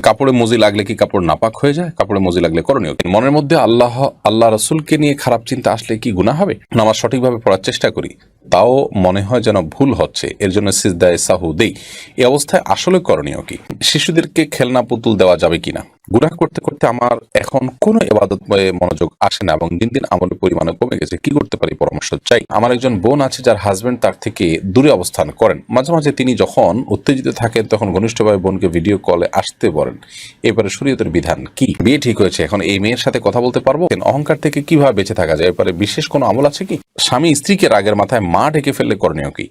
কাপড়ে মজি লাগলে কি কাপড় নাপাক হয়ে যায়? কাপড়ে মজি লাগলে করণীয়? মনের মধ্যে আল্লাহ আল্লাহ রসুলকে নিয়ে খারাপ চিন্তা আসলে কি গুণা হবে? নামাজ সঠিকভাবে পড়ার চেষ্টা করি। তাও মনে হয় যেন ভুল হচ্ছে। এর জন্য সিজদায় সাহু দেই। এই অবস্থায় আসলে করণীয় কি? শিশুদেরকে খেলনা পুতুল দেওয়া যাবে কিনা? গুনাহ করতে করতে আমার এখন কোনো এবাদত মনোযোগ আসে না এবং দিন দিন আমলের পরিমাণে কমে গেছে। কি করতে পারি? পরামর্শ চাই। আমার একজন বোন আছে যার হাজবেন্ড তার থেকে দূরে অবস্থান করেন। মাঝে মাঝে তিনি যখন উত্তেজিত থাকেন তখন ঘনিষ্ঠভাবে বোনকে ভিডিও কলে আসতে বলেন। এবারে শরীয়তের বিধান কি? বিয়ে ঠিক হয়েছে, এখন এই মেয়ের সাথে কথা বলতে পারব? অহংকার থেকে কীভাবে বেঁচে থাকা যায়? এবারে বিশেষ কোনো আমল আছে কি? স্বামী স্ত্রীকে রাগের মাথায় মা ডেকে ফেললে করণীয় কি?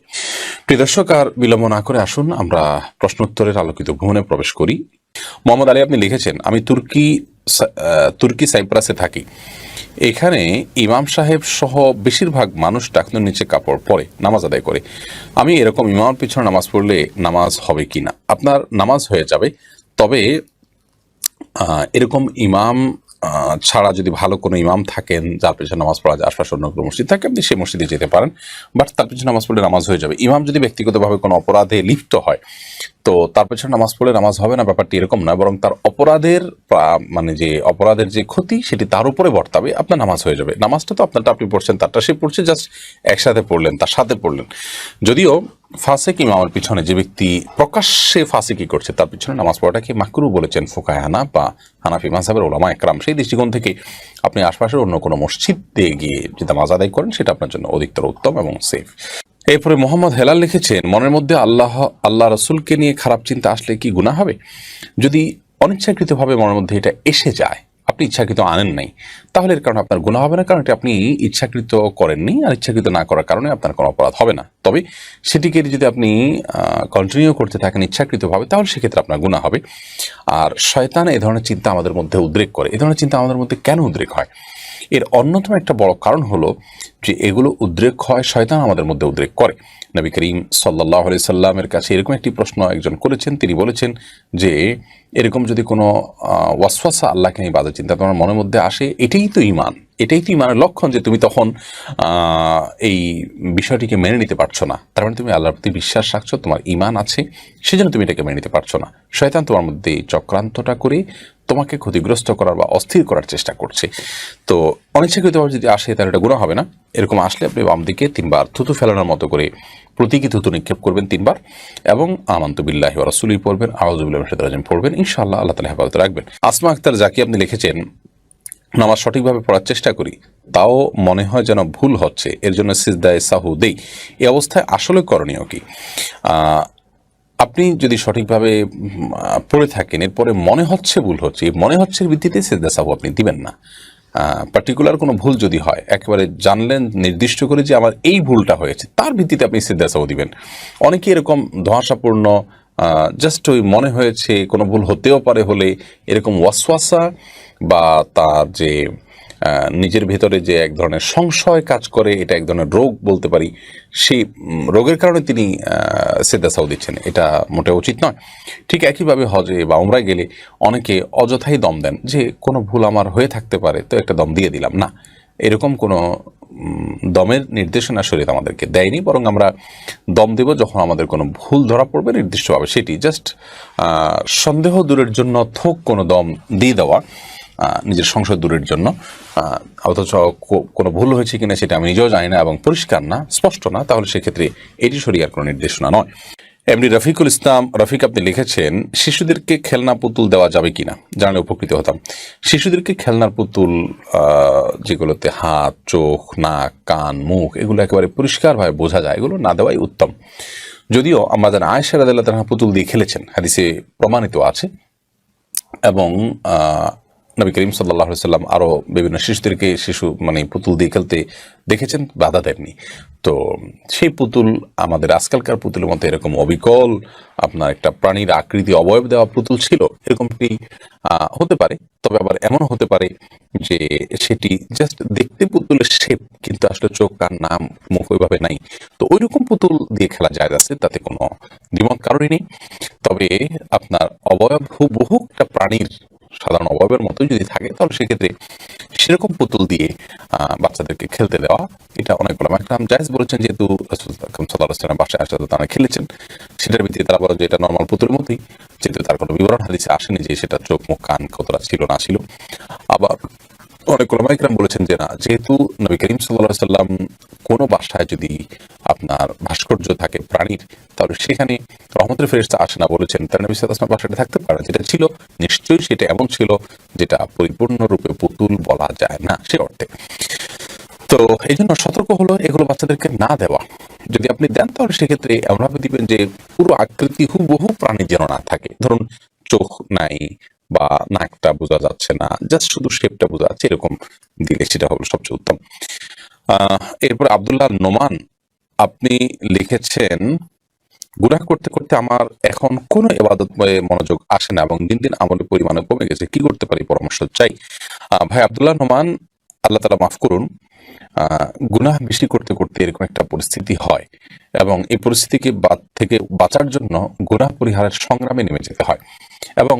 প্রিয় দর্শক, আর বিলম্ব না করে আসুন, আমরা প্রশ্নোত্তরের আলোকিত ভ্রমণে প্রবেশ করি। মোহাম্মদ আলী, আপনি লিখেছেন, আমি তুর্কি তুর্কি সাইপ্রাসে থাকি। এখানে ইমাম সাহেব সহ বেশিরভাগ মানুষ টাকনুর নিচে কাপড় পরে, নামাজ আদায় করে। আমি এরকম ইমামের পিছনে নামাজ পড়লে নামাজ হবে কিনা আপনার নামাজ হয়ে যাবে। তবে এরকম ইমাম ছাড়া যদি ভালো কোনো ইমাম থাকেন, যার পেছনে নামাজ পড়া যায় আশপাশে অন্য কোনো মসজিদ থাকে, আপনি সেই মসজিদে যেতে পারেন। বাট তার পেছনে নামাজ পড়লে নামাজ হয়ে যাবে। ইমাম যদি ব্যক্তিগতভাবে কোনো অপরাধে লিপ্ত হয়, তো তার পেছনে নামাজ পড়লে নামাজ হবে না, ব্যাপারটি এরকম নয় বরং তার অপরাধের মানে যে অপরাধের যে ক্ষতি, সেটি তার উপরে বর্তাবে, আপনার নামাজ হয়ে যাবে। নামাজটা তো আপনারটা আপনি পড়ছেন, তারটা সে পড়ছে জাস্ট একসাথে পড়লেন, তার সাথে পড়লেন। যদিও ফাসেক ইমামের পিছনে যে ব্যক্তি প্রকাশ্যে ফাসেকি করছে, তার পিছনে নামাজ পড়াটাকে মাকরু বলেছেন ফোকায় হানা বা হানাফি মাসাবের ওলামা একরাম? সেই দৃষ্টিকোণ থেকে আপনি আশপাশের অন্য কোনো মসজিদে গিয়ে যে নামাজ আদায় করেন, সেটা আপনার জন্য অধিকতর উত্তম এবং সেফ এরপরে মোহাম্মদ হেলাল লিখেছেন, মনের মধ্যে আল্লাহ আল্লাহ রসুলকে নিয়ে খারাপ চিন্তা আসলে কি গুণা হবে? যদি অনিচ্ছাকৃতভাবে মনের মধ্যে এটা এসে যায় আপনি ইচ্ছাকৃত আনেন নাই, তাহলে এর কারণে আপনার গুণা হবে না, কারণ এটা আপনি ইচ্ছাকৃত করেননি আর ইচ্ছাকৃত না করার কারণে আপনার কোনো অপরাধ হবে না। তবে সেটিকে যদি আপনি কন্টিনিউ করতে থাকেন ইচ্ছাকৃতভাবে, তাহলে সেক্ষেত্রে আপনার গুণা হবে। আর শয়তান এ ধরনের চিন্তা আমাদের মধ্যে উদ্রেক করে। এ ধরনের চিন্তা আমাদের মধ্যে কেন উদ্রেক হয়? এর অন্যতম একটা বড় কারণ হলো যে এগুলো উদ্রেক হয়, শয়তান আমাদের মধ্যে উদ্রেক করে। নবী করিম সাল্লাহ আলি সাল্লামের কাছে এরকম একটি প্রশ্ন একজন করেছেন। তিনি বলেছেন যে, এরকম যদি কোনো ওয়াসওয়াসা আল্লাহকে নিয়ে বাজে চিন্তা তোমার মনের মধ্যে আসে, এটাই তো ইমান এটাই তো ইমানের লক্ষণ যে তুমি তখন এই বিষয়টিকে মেনে নিতে পারছ না। তার মানে তুমি আল্লাহর প্রতি বিশ্বাস রাখছো, তোমার ইমান আছে, সেজন্য তুমি এটাকে মেনে নিতে পারছ না। শয়তান তোমার মধ্যে চক্রান্তটা করে তোমাকে ক্ষতিগ্রস্ত করার বা অস্থির করার চেষ্টা করছে। তো অনিচ্ছাকৃতভাবে যদি আসে, তাহলে এটা গুণা হবে না। এরকম আসলে আপনি বাম দিকে তিনবার থুতু ফেলানোর মতো করে প্রতীকী থুতু নিক্ষেপ করবেন তিনবার এবং আমান্ত বিল্লাহি রসুলি পড়বেন আউজুবিল্লাহ রাজিম পড়বেন, ইনশাআল্লাহ আল্লাহ তালা হেফাজত রাখবেন। আসমা আক্তার যাকে আপনি লিখেছেন, নামাজ সঠিকভাবে পড়ার চেষ্টা করি, তাও মনে হয় যেন ভুল হচ্ছে, এর জন্য সিজদায় সাহু দেই। এই অবস্থায় আসলে করণীয় কি? আপনি যদি সঠিকভাবে পড়ে থাকেন, এরপরে মনে হচ্ছে ভুল হচ্ছে মনে হচ্ছে ভিত্তিতে সিজদা সাহু আপনি দিবেন না। পার্টিকুলার কোনো ভুল যদি হয়, একেবারে জানলেন, নির্দিষ্ট করে যে আমার এই ভুলটা হয়েছে, তার ভিত্তিতে আপনি সিজদা সাহু দিবেন। অনেকে এরকম ধোঁয়াশাপূর্ণ জাস্ট ওই মনে হয়েছে, কোনো ভুল হতেও পারে হলে এরকম ওয়াসওয়াসা বা তার যে নিজের ভেতরে যে এক ধরনের সংশয় কাজ করে, এটা এক ধরনের রোগ বলতে পারি, সেই রোগের কারণে তিনি সেদাসাও দিচ্ছেন। এটা মোটে উচিত নয়। ঠিক একইভাবে হজে বা উমরায় গেলে অনেকে অযথাই দম দেন যে, কোনো ভুল আমার হয়ে থাকতে পারে, তো একটা দম দিয়ে দিলাম। না, এরকম কোনো দমের নির্দেশনা শরীর আমাদেরকে দেয়নি, বরং আমরা দম দেব যখন আমাদের কোনো ভুল ধরা পড়বে নির্দিষ্টভাবে। সেটি জাস্ট সন্দেহ দূরের জন্য থোক কোনো দম দিয়ে দেওয়া। নিজের সংশয় দূরের জন্য। অথচ কোনো ভুল হয়েছে কিনা সেটা আমি নিজেও জানি না এবং পরিষ্কার না, স্পষ্ট না, তাহলে সেক্ষেত্রে এটি সরিয়ার কোনো নির্দেশনা নয়। এমনি রফিকুল ইসলাম, রফিক আপনি লিখেছেন, শিশুদেরকে খেলনা পুতুল দেওয়া যাবে কিনা? জানলে উপকৃত হতাম। শিশুদেরকে খেলনার পুতুল যেগুলোতে হাত, চোখ, নাক, কান, মুখ, এগুলো একেবারে পরিষ্কারভাবে বোঝা যায়, এগুলো না দেওয়াই উত্তম। যদিও আমাদের আয়েশা রাদিল্লাহ তাআলা পুতুল দিয়ে খেলেছেন, হাদিসে প্রমাণিত আছে। এবং নবী করিম সাল্লাহ সাল্লাম আরও বিভিন্ন শিশুদেরকে শিশু মানে পুতুল দিয়ে খেলতে দেখেছেন, বাধা দেননি। তো সেই পুতুল আমাদের আজকালকার পুতুলের মধ্যে এরকম অবিকল, আপনার একটা প্রাণীর আকৃতি, অবয়ব দেওয়া পুতুল ছিল, এরকমটি হতে পারে। তবে আবার এমনও হতে পারে যে সেটি জাস্ট দেখতে পুতুলের শেপ কিন্তু আসলে চোখ, কান, নাম, মুখ ওইভাবে নাই। তো ওই রকম পুতুল দিয়ে খেলা যায় আছে, তাতে কোনো দ্বিমত কারণই নেই। তবে আপনার অবয়ব হুবহু একটা প্রাণীর সাধারণ অভাবের মতোই যদি থাকে, তাহলে সেক্ষেত্রে সেরকম পুতুল দিয়ে বাচ্চাদেরকে খেলতে দেওয়া, এটা অনেক বলা একটা জায়জ বলেছেন যেহেতু আলাইহি বাসায় আসলে তারা খেলেছেন, সেটার ভিত্তিতে তারা বলে যে এটা নর্মাল পুতুলের মতোই, যেহেতু তার কোনো বিবরণ হাদিসে আসেনি যে সেটা চোখ, মুখ, কান কতটা ছিল, না ছিল। আবার অনেক ওলামাইকরাম বলেছেন যে না, যেহেতু নবী করিম সাল্লাহ সাল্লাম কোনো বাসায় যদি আপনার ভাস্কর্য থাকে প্রাণীর, তাহলে সেখানে রহমতের ফেরিস্তা আসে না বলেছেন। তার নবী সাল্লাহ বাসাটা থাকতে পারে যেটা ছিল, নিশ্চয়ই সেটা এমন ছিল যেটা পরিপূর্ণরূপে পুতুল বলা যায় না সে অর্থে। তো এই জন্য সতর্ক হলো, এগুলো বাচ্চাদেরকে না দেওয়া। যদি আপনি দেন, তাহলে সেক্ষেত্রে এমনভাবে দিবেন যে পুরো আকৃতি হুবহু প্রাণী যেন না থাকে। ধরুন, চোখ নাই বা নাকটা বোঝা যাচ্ছে না জাস্ট শুধু শেপটা বোঝা যাচ্ছে, এরকম দিলে সেটা হলো সবচেয়ে উত্তম। এরপর আব্দুল্লাহ নোমান, আপনি লিখেছেন, গুনাহ করতে করতে আমার এখন কোনো এবাদত মনোযোগ আসে না এবং দিন দিন আমলের পরিমাণে কমে গেছে। কি করতে পারি? পরামর্শ চাই। ভাই আব্দুল্লাহ নোমান, আল্লাহ তালা মাফ করুন গুনাহ বেশি করতে করতে এরকম একটা পরিস্থিতি হয় এবং এই পরিস্থিতিকে বাদ থেকে বাঁচার জন্য গুনাহ পরিহারের সংগ্রামে নেমে যেতে হয়। এবং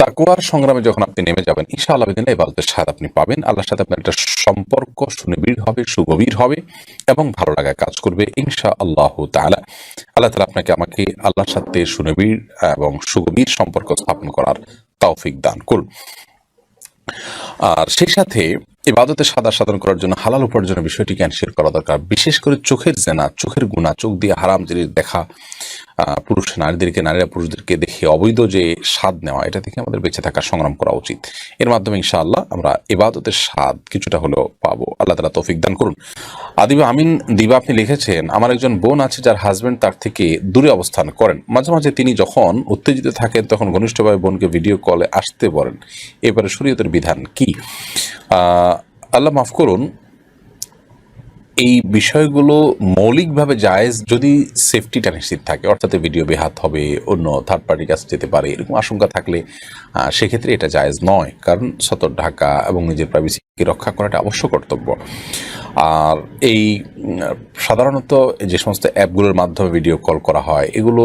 তাকুয়ার সংগ্রামে যখন আপনি নেমে যাবেন ঈশা আল্লাহ দিন ইবাদতের স্বাদ আপনি পাবেন। আল্লাহর সাথে আপনার একটা সম্পর্ক সুনিবিড় হবে, সুগভীর হবে এবং ভালো লাগায় কাজ করবে ইনশা আল্লাহ তাআলা। আল্লাহ তালা আপনাকে আমাকে আল্লাহর সাথে সুনিবিড় এবং সুগভীর সম্পর্ক স্থাপন করার তৌফিক দান করুন। আর সেই সাথে ইবাদতে সাদা সাধন করার জন্য হালাল উপার্জনের বিষয়টি জ্ঞানশীল করা দরকার। বিশেষ করে চোখের জেনা, চোখের গুণা চোখ দিয়ে হারাম জিনিস দেখা পুরুষ নারীদেরকে, নারীরা পুরুষদেরকে দেখে অবৈধ যে স্বাদ নেওয়া, এটা থেকে আমাদের বেঁচে থাকার সংগ্রাম করা উচিত। এর মাধ্যমে ইনশাআল্লাহ আমরা এবাদতের স্বাদ কিছুটা হলেও পাবো। আল্লাহ তালা তৌফিক দান করুন। আদিবা আমিন দিবা আপনি লিখেছেন, আমার একজন বোন আছে যার হাজব্যান্ড তার থেকে দূরে অবস্থান করেন। মাঝে মাঝে তিনি যখন উত্তেজিত থাকেন, তখন ঘনিষ্ঠভাবে বোনকে ভিডিও কলে আসতে বলেন। এবারে শরীয়তের বিধান কি? আল্লাহ মাফ করুন এই বিষয়গুলো মৌলিকভাবে জায়েজ যদি সেফটিটা নিশ্চিত থাকে, অর্থাৎ ভিডিও বেহাত হবে, অন্য থার্ড পার্টির কাছে যেতে পারে, এরকম আশঙ্কা থাকলে সেক্ষেত্রে এটা জায়েজ নয়। কারণ সতর ঢাকা এবং নিজের প্রাইভেসিকে রক্ষা করাটা অবশ্য কর্তব্য। আর এই সাধারণত যে সমস্ত অ্যাপগুলোর মাধ্যমে ভিডিও কল করা হয়, এগুলো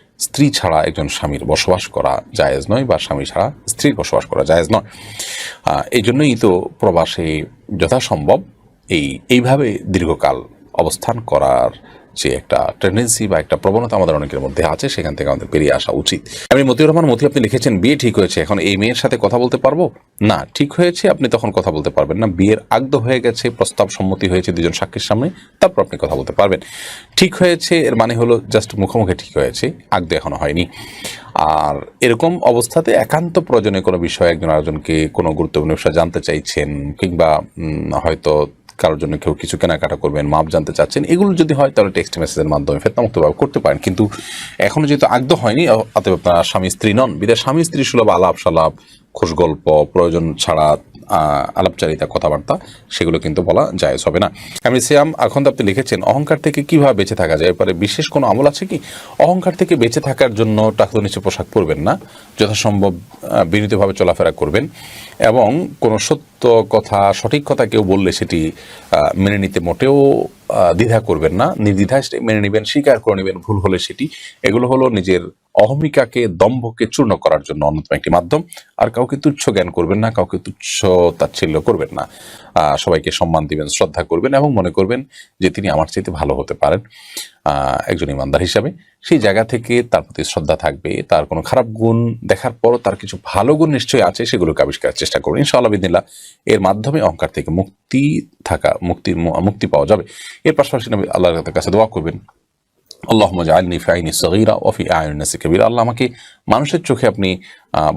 স্ত্রী ছাড়া একজন স্বামীর বসবাস করা জায়েজ নয় বা স্বামী ছাড়া স্ত্রীর বসবাস করা জায়েজ নয়। এই জন্যই তো প্রবাসে যথাসম্ভব এই, এইভাবে দীর্ঘকাল অবস্থান করার যে একটা টেন্ডেন্সি বা একটা প্রবণতা আমাদের অনেকের মধ্যে আছে, সেখান থেকে আমাদের বেরিয়ে আসা উচিত। আমি মতিউর রহমান, মতি, আপনি লিখেছেন, বিয়ে ঠিক হয়েছে, এখন এই মেয়ের সাথে কথা বলতে পারব? না, ঠিক হয়েছে, আপনি তখন কথা বলতে পারবেন না। বিয়ের আগদ হয়ে গেছে, প্রস্তাব সম্মতি হয়েছে দুজন সাক্ষীর সামনে, তারপর আপনি কথা বলতে পারবেন। ঠিক হয়েছে, এর মানে হলো জাস্ট মুখোমুখি ঠিক হয়েছে, আগদ এখনও হয়নি। আর এরকম অবস্থাতে একান্ত প্রয়োজনে কোনো বিষয়ে একজন আরেকজনকে কোনো গুরুত্বপূর্ণ বিষয় জানতে চাইছেন, কিংবা হয়তো কারোর জন্য কেউ কিছু কেনাকাটা করবেন, মাপ জানতে চাচ্ছেন, এগুলো যদি হয় তাহলে টেক্সট মেসেজের মাধ্যমে ফেতনামুক্তভাবে করতে পারেন। কিন্তু এখনও যেহেতু আগ্রহ হয়নি, অতএব আপনার স্বামী স্ত্রী নন। বিদায় স্বামী স্ত্রী সুলভ আলাপ সালাপ খোশ গল্প প্রয়োজন ছাড়া আলাপচারিতা, কথাবার্তা, সেগুলো কিন্তু বলা জায়েজ হবে না। আমি সিয়াম, এখন আপনি লিখেছেন, অহংকার থেকে কীভাবে বেঁচে থাকা যায়? এরপরে বিশেষ কোনো আমল আছে কি? অহংকার থেকে বেঁচে থাকার জন্য টাকা নিচে পোশাক পরবেন না, যথাসম্ভব বিনীতভাবে চলাফেরা করবেন এবং কোনো সত্য কথা, সঠিক কথা কেউ বললে সেটি মেনে নিতে মোটেও দ্বিধা করবেন না, নির্দ্বিধায় মেনে নেবেন, স্বীকার করে নেবেন, ভুল হলে সেটি। এগুলো হলো নিজের অহমিকাকে, দম্ভকে চূর্ণ করার জন্য অন্যতম একটি মাধ্যম। আর কাউকে তুচ্ছ জ্ঞান করবেন না, কাউকে তুচ্ছ তাচ্ছিল্য করবেন না। সবাইকে সম্মান দিবেন, শ্রদ্ধা করবেন এবং মনে করবেন যে তিনি আমার চাইতে ভালো হতে পারেন একজন ইমানদার হিসাবে। সেই জায়গা থেকে তার প্রতি শ্রদ্ধা থাকবে, তার কোনো খারাপ গুণ দেখার পরও তার কিছু ভালো গুণ নিশ্চয়ই আছে, সেগুলোকে আবিষ্কারের চেষ্টা করবেন ইনশাআল্লাহ এর মাধ্যমে অহংকার থেকে মুক্তি থাকা মুক্তির মুক্তি পাওয়া যাবে। এর পাশাপাশি নবী আল্লাহর কাছে দোয়া করবেন। আল্লাহ জাআলনি ফি আইনি সগীরা ও ফি আয়ুন নাসি কাবীরা। আল্লাহ আমাকে মানুষের চোখে আপনি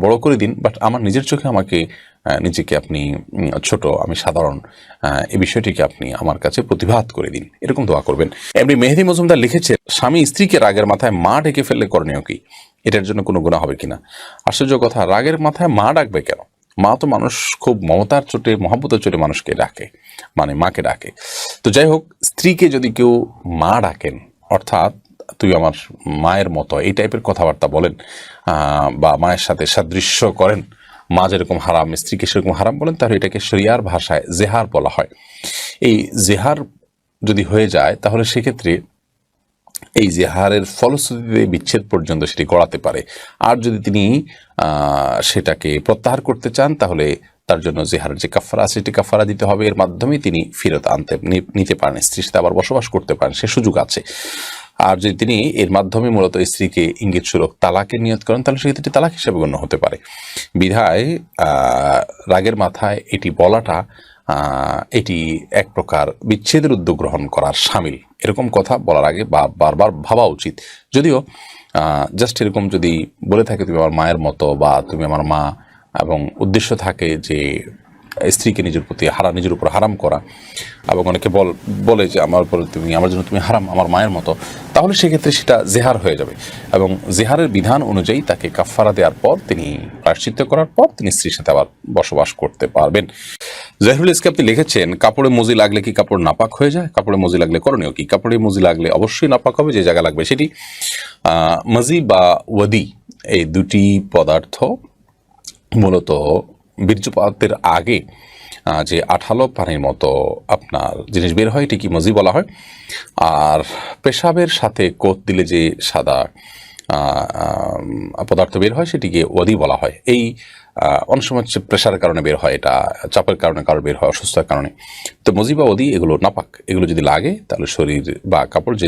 বড় করে দিন বাট আমার নিজের চোখে আমাকে নিজেকে আপনি ছোট, আমি সাধারণ এই বিষয়টিকে আপনি আমার কাছে প্রতিভাত করে দিন। এরকম দোয়া করবেন। এমনি মেহেদি মজুমদার লিখেছেন স্বামী স্ত্রীকে রাগের মাথায় মা ডেকে ফেললে করণীয় কি? এটার জন্য কোনো গুণা হবে কিনা? আশ্চর্য কথা, রাগের মাথায় মা ডাকবে কেন? মা তো মানুষ খুব মমতার চোটে, মহাব্বতের চোটে মানুষকে ডাকে মানে মাকে ডাকে। তো যাই হোক, স্ত্রীকে যদি কেউ মা ডাকেন অর্থাৎ তুই আমার মায়ের মতো, এই টাইপের কথাবার্তা বলেন বা মায়ের সাথে সাদৃশ্য করেন, মা যেরকম হারাম, স্ত্রীকে সেরকম হারাম বলেন, তাহলে এটাকে শরিয়ার ভাষায় জেহার বলা হয়। এই জেহার যদি হয়ে যায়, তাহলে সেক্ষেত্রে এই জেহারের ফলশ্রুতিতে বিচ্ছেদ পর্যন্ত সেটি গড়াতে পারে। আর যদি তিনি সেটাকে প্রত্যাহার করতে চান, তাহলে তার জন্য জেহারের যে কাফারা আছে, সেটি কাফারা দিতে হবে। এর মাধ্যমে তিনি ফেরত আনতে নিতে পারেন। স্ত্রীর সাথে আবার বসবাস করতে পারেন। সে সুযোগ আছে। আর যদি তিনি এর মাধ্যমে মূলত স্ত্রীকে ইঙ্গিত সুরক তালাকের নিয়ত করেন, তাহলে সেক্ষেত্রে তালাক হিসেবে গণ্য হতে পারে। বিধায় রাগের মাথায় এটি বলাটা এটি এক প্রকার বিচ্ছেদের উদ্যোগ গ্রহণ করার সামিল। এরকম কথা বলার আগে বা বারবার ভাবা উচিত। যদিও জাস্ট এরকম যদি বলে থাকে, তুমি আমার মায়ের মতো বা তুমি আমার মা এবং উদ্দেশ্য থাকে যে স্ত্রীকে নিজের প্রতি হারা, নিজের উপর হারাম করা। এবং অনেকে বল, বলে যে আমার উপর তুমি, আমার জন্য তুমি হারাম, আমার মায়ের মতো। তাহলে সেক্ষেত্রে সেটা জেহার হয়ে যাবে। এবং জেহারের বিধান অনুযায়ী তাকে কাফারা দেওয়ার পর তিনি প্রায়শ্চিত্ত করার পর তিনি স্ত্রীর সাথে আবার বসবাস করতে পারবেন। জাহিরুল ইসকে আপনি লিখেছেন, কাপড়ে মজি লাগলে কি কাপড় নাপাক হয়ে যায়? কাপড়ে মজি লাগলে করণীয় কি? কাপড়ে মজি লাগলে অবশ্যই নাপাক হবে, যে জায়গা লাগবে সেটি। মজি বা ওয়াদি, এই দুটি পদার্থ মূলত বীর্যপাতের আগে যে আঠালো পানির মতো আপনার জিনিস বের হয় এটি কি মজি বলা হয়। আর পেশাবের সাথে কোত দিলে যে সাদা পদার্থ বের হয়, সেটিকে ওয়াদি বলা হয়। এই অনেক সময় প্রেশারের কারণে বের হয়, এটা চাপের কারণে, কারও বের হয় অসুস্থতার কারণে। তো মজি বা ওদি এগুলো নাপাক। এগুলো যদি লাগে, তাহলে শরীর বা কাপড় যে